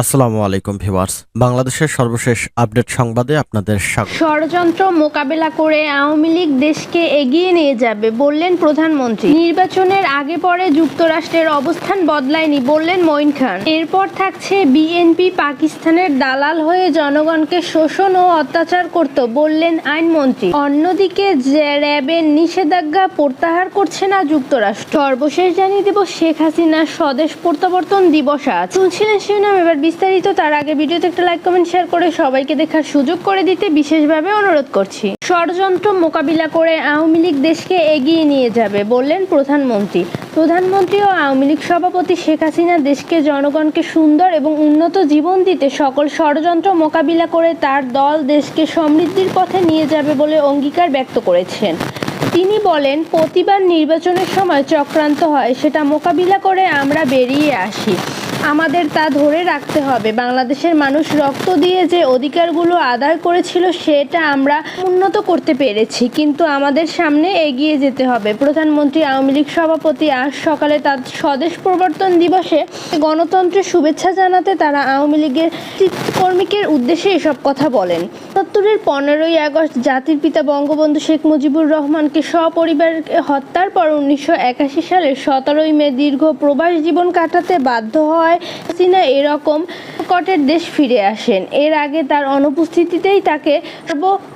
আসসালামু আলাইকুম ভিউয়ার্স। বাংলাদেশের সর্বশেষ আপডেট সংবাদে আপনাদের স্বাগত। ষড়যন্ত্র মোকাবেলা করে আওয়ামী লীগ দেশকে এগিয়ে নিয়ে যাবে বললেন প্রধানমন্ত্রী। নির্বাচনের আগে পরে যুক্তরাষ্ট্রের অবস্থান বদলায়নি বললেন মঈন খান। এরপর থাকছে বিএনপি পাকিস্তানের দালাল হয়ে জনগণকে শোষণ ও অত্যাচার করত বললেন আইনমন্ত্রী। অন্যদিকে র্যাবের নিষেধাজ্ঞা প্রত্যাহার করছে না যুক্তরাষ্ট্র। সর্বশেষ জানিয়ে দেব শেখ হাসিনার স্বদেশ প্রত্যাবর্তন দিবস আজ। শুনছিলেন শিরোনাম, এবার বিস্তারিত তার আগে ভিডিওতে একটা লাইক কমেন্ট শেয়ার করে সবাইকে দেখার সুযোগ করে দিতে বিশেষভাবে অনুরোধ করছি। ষড়যন্ত্র মোকাবিলা করে আওয়ামী লীগ দেশকে এগিয়ে নিয়ে যাবে বললেন প্রধানমন্ত্রী। প্রধানমন্ত্রী ও আওয়ামী লীগ সভাপতি শেখ হাসিনা দেশকে, জনগণকে সুন্দর এবং উন্নত জীবন দিতে সকল ষড়যন্ত্র মোকাবিলা করে তার দল দেশকে সমৃদ্ধির পথে নিয়ে যাবে বলে অঙ্গীকার ব্যক্ত করেছেন। তিনি বলেন, প্রতিবার নির্বাচনের সময় চক্রান্ত হয়, সেটা মোকাবিলা করে আমরা বেরিয়ে আসি। আমাদের তা ধরে রাখতে হবে। বাংলাদেশের মানুষ রক্ত দিয়ে যে অধিকারগুলো আদায় করেছিল, সেটা আমরা উন্নত করতে পেরেছি। কিন্তু আমাদের সামনে এগিয়ে যেতে হবে। প্রধানমন্ত্রী, আওয়ামী লীগ সভাপতি আজ সকালে তার স্বদেশ প্রবর্তন দিবসে গণতন্ত্রের শুভেচ্ছা জানাতে তারা আওয়ামী লীগের কর্মীকের উদ্দেশ্যে এসব কথা বলেন। সত্তরের পনেরোই আগস্ট জাতির পিতা বঙ্গবন্ধু শেখ মুজিবুর রহমানকে সপরিবার হত্যার পর উনিশশো একাশি সালের সতেরোই মে দীর্ঘ প্রবাস জীবন কাটাতে বাধ্য হয় হাসিনা এরকম কটের দেশ ফিরে আসেন। এর আগে তার অনুপস্থিতিতেই তাকে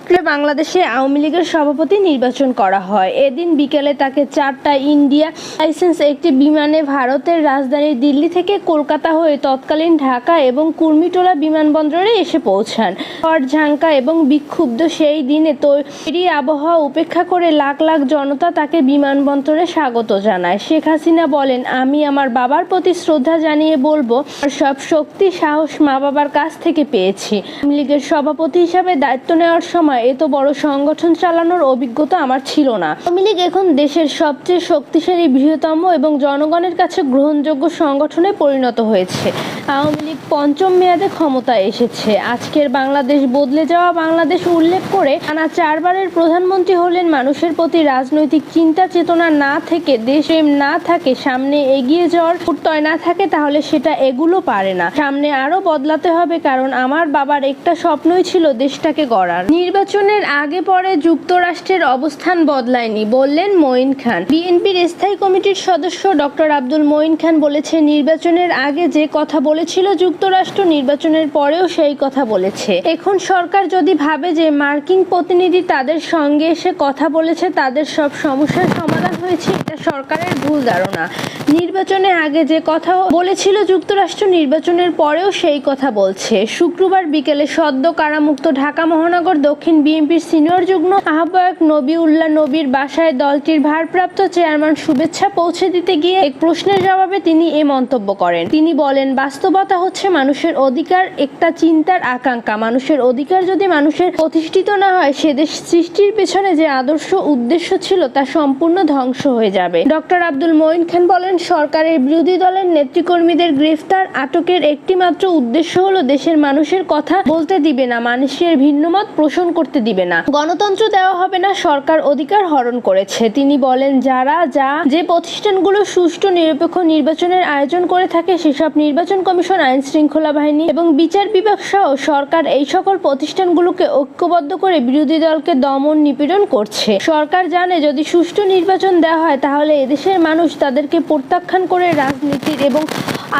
সর্বত্র বাংলাদেশে আওয়ামী লীগের সভাপতি নির্বাচন করা হয়। এদিন বিকেলে তাকে চারটা ইন্ডিয়া লাইসেন্স, একটি বিমানে ভারতের রাজধানী দিল্লি থেকে কলকাতা হয়ে তৎকালীন ঢাকা এবং কুর্মিটোলা বিমানবন্দরে এসে পৌঁছান। ঝাঙ্কা এবং বিক্ষুব্ধ সেই দিনে তৈরি আবহাওয়া উপেক্ষা করে লাখ লাখ জনতা তাকে বিমানবন্দরে স্বাগত জানায়। শেখ হাসিনা বলেন, আমি আমার বাবার প্রতি শ্রদ্ধা জানিয়ে বলব, আর সব শক্তি, সাহস মা বাবার কাছ থেকে পেয়েছি। আওয়ামী লীগের সভাপতি হিসাবে দায়িত্ব নেওয়ার সময় এত বড় সংগঠন চালানোর অভিজ্ঞতা আমার ছিল না। আওয়ামী লীগ এখন দেশের সবচেয়ে শক্তিশালী, বৃহত্তম এবং জনগণের কাছে গ্রহণযোগ্য সংগঠনে পরিণত হয়েছে। আওয়ামী লীগ পঞ্চম মেয়াদে ক্ষমতায় এসেছে। আজকের বাংলাদেশ বদলে যাওয়া বাংলাদেশ উল্লেখ করে টানা চারবারের প্রধানমন্ত্রী হলেন মানুষের প্রতি রাজনৈতিক চিন্তা, চেতনা না থেকে দেশপ্রেম না থাকে, সামনে এগিয়ে যাওয়ার প্রত্যয় না থাকে, তাহলে সেটা এগুলো পারে না। সামনে আরও বদলাতে হবে, কারণ আমার বাবার একটা স্বপ্নই ছিল দেশটাকে গড়ার। নির্বাচনের আগে পরে যুক্তরাষ্ট্রের অবস্থান বদলায়নি, বললেন মঈন খান। বিএনপির স্থায়ী কমিটির সদস্য ডক্টর আব্দুল মঈন খান বলেছে নির্বাচনের আগে যে কথা বলেছিল যুক্তরাষ্ট্র, নির্বাচনের পরেও সেই কথা বলেছে। এখন সরকার যদি ভাবে যে মার্কিন প্রতিনিধি তাদের সঙ্গে এসে কথা বলেছে, তাদের সব সমস্যার সমাধান হয়েছে, এটা সরকারের ভুল ধারণা। নির্বাচনে আগে যে কথা বলেছিল যুক্তরাষ্ট্র, নির্বাচনের পরেও সেই কথা বলছে। শুক্রবার বিকেলে সদ্য কারামুক্ত ঢাকা মহানগর দক্ষিণ বিএনপির সিনিয়র যুগ্ম আহ্বায়ক নবী উল্লাহ নবীর বাসায় দলটির ভারপ্রাপ্ত চেয়ারম্যান শুভেচ্ছা পৌঁছে দিতে গিয়ে এক প্রশ্নের জবাবে তিনি এ মন্তব্য করেন। তিনি বলেন, বাস্তবতা হচ্ছে মানুষের অধিকার একটা চিন্তার আকাঙ্ক্ষা। মানুষের অধিকার যদি মানুষের প্রতিষ্ঠিত না হয়, সে দেশ সৃষ্টির পেছনে যে আদর্শ উদ্দেশ্য ছিল তা সম্পূর্ণ ধ্বংস হয়ে যাবে। ডক্টর আব্দুল মঈন খান বলেন, সরকারের বিরোধী দলের নেতৃকর্মীদের গ্রেফতার আটকের একটি মাত্র উদ্দেশ্য হলো দেশের মানুষের কথা বলতে দিবে না, মানুষের ভিন্নমত পোষণ করতে দিবে না। গণতন্ত্র দেওয়া হবে না, সরকার অধিকার হরণ করেছে। তিনি বলেন, যারা যা যে প্রতিষ্ঠানগুলো সুষ্ঠু, নিরপেক্ষ নির্বাচনের আয়োজন করে থাকে, সেসব নির্বাচন কমিশন, আইন শৃঙ্খলা বাহিনী এবং বিচার বিভাগ সহ সরকার এই সকল প্রতিষ্ঠানগুলোকে ঐক্যবদ্ধ করে বিরোধী দলকে দমন নিপীড়ন করছে। সরকার জানে, যদি সুষ্ঠু নির্বাচন দেওয়া হয়, তাহলে এদেশের মানুষ তাদেরকে প্রত্যাখ্যান করে রাজনীতির এবং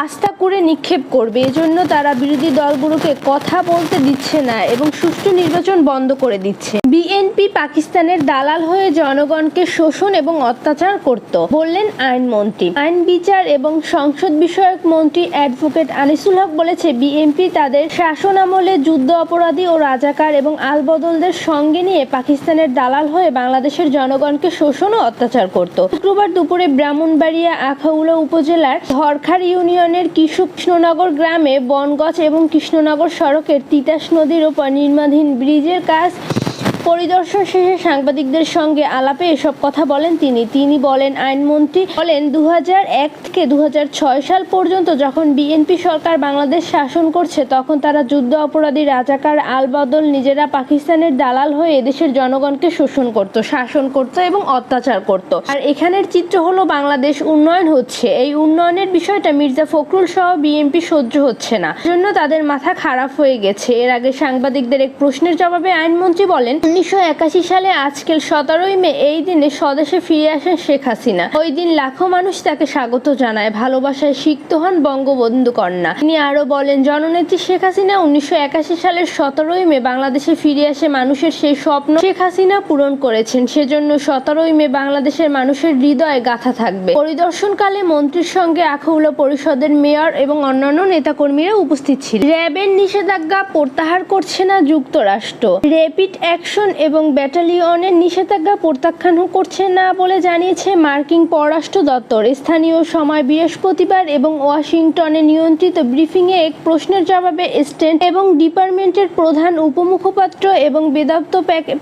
আস্থা করে নিক্ষেপ করবে। এজন্য তারা বিরোধী দলগুলোকে কথা বলতে দিচ্ছে না এবং সুষ্ঠু নির্বাচন বন্ধ করে দিচ্ছে। বিএনপি পাকিস্তানের দালাল হয়ে জনগণকে শোষণ এবং অত্যাচার করত, বললেন আইনমন্ত্রী আইন বিচার এবং সংসদ বিষয়ক মন্ত্রী অ্যাডভোকেট আনিসুল হক বলেছে, বিএনপি তাদের শাসন আমলে যুদ্ধ অপরাধী ও রাজাকার এবং আলবদলদের সঙ্গে নিয়ে পাকিস্তানের দালাল হয়ে বাংলাদেশের জনগণকে শোষণ ও অত্যাচার করত। শুক্রবার দুপুরে ব্রাহ্মণবাড়িয়া আখাউলা উপজেলার ধরখার ইউনিয়নের কৃষ্ণনগর গ্রামে বনগছ এবং কৃষ্ণনগর সড়কের তিতাস নদীর ওপর নির্মাণাধীন ব্রিজের কাজ us. পরিদর্শন শেষে সাংবাদিকদের সঙ্গে আলাপে এসব কথা বলেন তিনি। তিনি বলেন, আইনমন্ত্রী বলেন দু হাজার এক থেকে দু হাজার ছয় সাল পর্যন্ত যখন বিএনপি সরকার বাংলাদেশ শাসন করছে, তখন তারা যুদ্ধ অপরাধী রাজাকার আলবদল নিজেরা পাকিস্তানের দালাল হয়ে এদেশের জনগণকে শোষণ করত, শাসন করত এবং অত্যাচার করত। আর এখানের চিত্র হলো বাংলাদেশ উন্নয়ন হচ্ছে। এই উন্নয়নের বিষয়টা মির্জা ফখরুল সহ বিএনপি সহ্য হচ্ছে না। জন্য তাদের মাথা খারাপ হয়ে গেছে। এর আগে সাংবাদিকদের এক প্রশ্নের জবাবে আইনমন্ত্রী বলেন উনিশশো একাশি সালে আজকের সতেরোই মে এই দিনে স্বদেশে ফিরে আসেন শেখ হাসিনা। ওই দিন লাখো মানুষ তাকে স্বাগত জানায়, ভালোবাসায় সিক্ত হন বঙ্গবন্ধু কন্যা। তিনি আরও বলেন, জননেত্রী শেখ হাসিনা উনিশশো একাশি সালের সতেরোই মে বাংলাদেশে ফিরে আসে মানুষের সেই স্বপ্ন শেখ হাসিনা পূরণ করেছেন। সেজন্য সতেরোই মে বাংলাদেশের মানুষের হৃদয়ে গাথা থাকবে। পরিদর্শনকালে মন্ত্রীর সঙ্গে আখৌলা পরিষদের মেয়র এবং অন্যান্য নেতাকর্মীরা উপস্থিত ছিলেন। র্যাবের নিষেধাজ্ঞা প্রত্যাহার করছে না যুক্তরাষ্ট্র। র্যাপিড অ্যাকশন এবং ব্যাটালিয়নের নিষেধাজ্ঞা প্রত্যাখ্যান করছে না বলে জানিয়েছে মার্কিন পররাষ্ট্র দপ্তর। স্থানীয় সময় বৃহস্পতিবার এবং ওয়াশিংটনে নিয়ন্ত্রিত ব্রিফিংয়ে এক প্রশ্নের জবাবে স্টেট এবং ডিপার্টমেন্টের প্রধান উপমুখপাত্র এবং বেদান্ত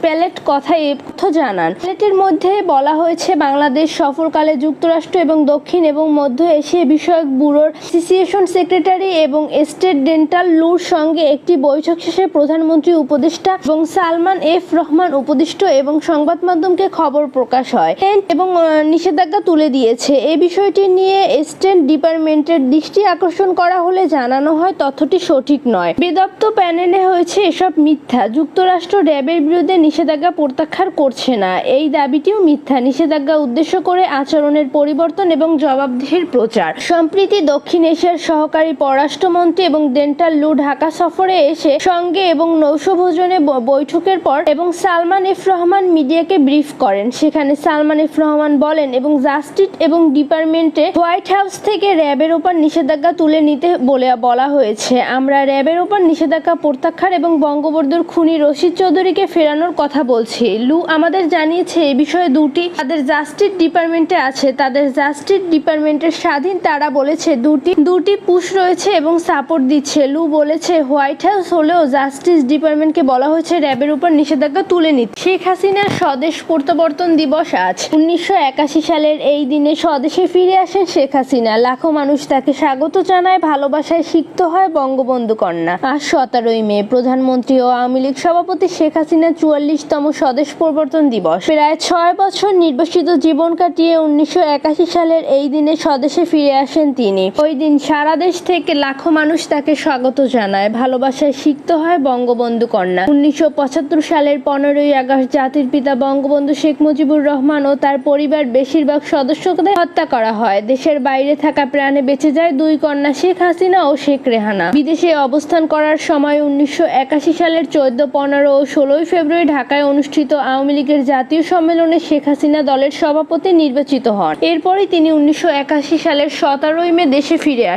প্যালেট কথা এ তথ্য জানান। প্যালেটের মধ্যে বলা হয়েছে, বাংলাদেশ সফরকালে যুক্তরাষ্ট্র এবং দক্ষিণ এবং মধ্য এশিয়া বিষয়ক ব্যুরোর অ্যাসোসিয়েশন সেক্রেটারি এবং স্টেট ডেন্টাল লুর সঙ্গে একটি বৈঠক শেষে প্রধানমন্ত্রী উপদেষ্টা এবং সালমান এফ রহমান উপদিষ্ট এবং সংবাদ মাধ্যমকে খবর প্রকাশ হয়। এবং নিষেধাজ্ঞা তুলে দিয়েছে। এই বিষয়টি নিয়ে স্টেট ডিপার্টমেন্টের দৃষ্টি আকর্ষণ করা হলে জানানো হয় তথ্যটি সঠিক নয়। বেদপ্ত প্যানেলে হয়েছে এসব মিথ্যা। যুক্তরাষ্ট্র র্যাবের বিরুদ্ধে নিষেধাজ্ঞা প্রত্যাখ্যান করছে না। এই দাবিটিও মিথ্যা। নিষেধাজ্ঞা উদ্দেশ্য করে আচরণের পরিবর্তন এবং জবাবদিহির প্রচার। সম্প্রীতি দক্ষিণ এশিয়ার সহকারী পররাষ্ট্রমন্ত্রী এবং ডেন্টাল লু ঢাকা সফরে এসে সঙ্গে এবং নৌশভোজনে বৈঠকের পর এবং সালমান এফ রহমান মিডিয়াকে ব্রিফ করেন। সেখানে সালমান এফ রহমান বলেন, এবং জাস্টিস এবং ডিপার্টমেন্টে হোয়াইট হাউস থেকে র্যাবের ওপর নিষেধাজ্ঞা তুলে নিতে বলে বলা হয়েছে। আমরা র্যাবের ওপর নিষেধাজ্ঞা প্রত্যাখ্যার এবং বঙ্গবন্ধুর খুনি রশিদ চৌধুরীকে ফেরানোর কথা বলছি। লু আমাদের জানিয়েছে এ বিষয়ে দুটি তাদের জাস্টিস ডিপার্টমেন্টে আছে। তাদের জাস্টিস ডিপার্টমেন্টের স্বাধীন তারা বলেছে দুটি দুটি পুশ রয়েছে এবং সাপোর্ট দিচ্ছে। লু বলেছে, হোয়াইট হাউস হলেও জাস্টিস ডিপার্টমেন্টকে বলা হয়েছে র্যাবের উপর নিষেধাজ্ঞা তুলে নিতে। শেখ হাসিনার স্বদেশ প্রত্যাবর্তন দিবস আজ। উনিশশো একাশি সালের এই দিনে স্বদেশে ফিরে আসেন শেখ হাসিনা। লাখো মানুষ তাকে স্বাগত জানায়, ভালোবাসায় সিক্ত হয় বঙ্গবন্ধু কন্যা আজ সতেরোই মে, প্রধানমন্ত্রী ও আওয়ামী লীগ সভাপতি শেখ হাসিনা চুয়াল্লিশতম স্বদেশ প্রবর্তন দিবস। প্রায় ছয় বছর নির্বাসিত জীবন কাটিয়ে উনিশশো একাশি সালের এই দিনে স্বদেশে ফিরে আসেন তিনি। ওই দিন সারা দেশ থেকে লাখো মানুষ তাকে স্বাগত জানায়, ভালোবাসায় সিক্ত হয় বঙ্গবন্ধু কন্যা উনিশশো পঁচাত্তর সালের পনেরোই আগস্ট জাতির পিতা বঙ্গবন্ধু শেখ মুজিবুর রহমান ও তার পরিবার বেশিরভাগ সদস্যদের হত্যা করা হয়। দেশের বাইরে থাকা প্রাণে বেঁচে যায় দুই কন্যা শেখ হাসিনা ও শেখ রেহানা। বিদেশে অবস্থান করার সময় উনিশশো একাশি সালের চোদ্দ, পনেরো ও ষোলোই ফেব্রুয়ারি ঢাকায় অনুষ্ঠিত আওয়ামী লীগের জাতীয় সম্মেলনে শেখ হাসিনা দলের সভাপতি নির্বাচিত হন। এরপরই তিনি উনিশশো একাশি সালের সতেরোই মে দেশে ফিরে আসেন।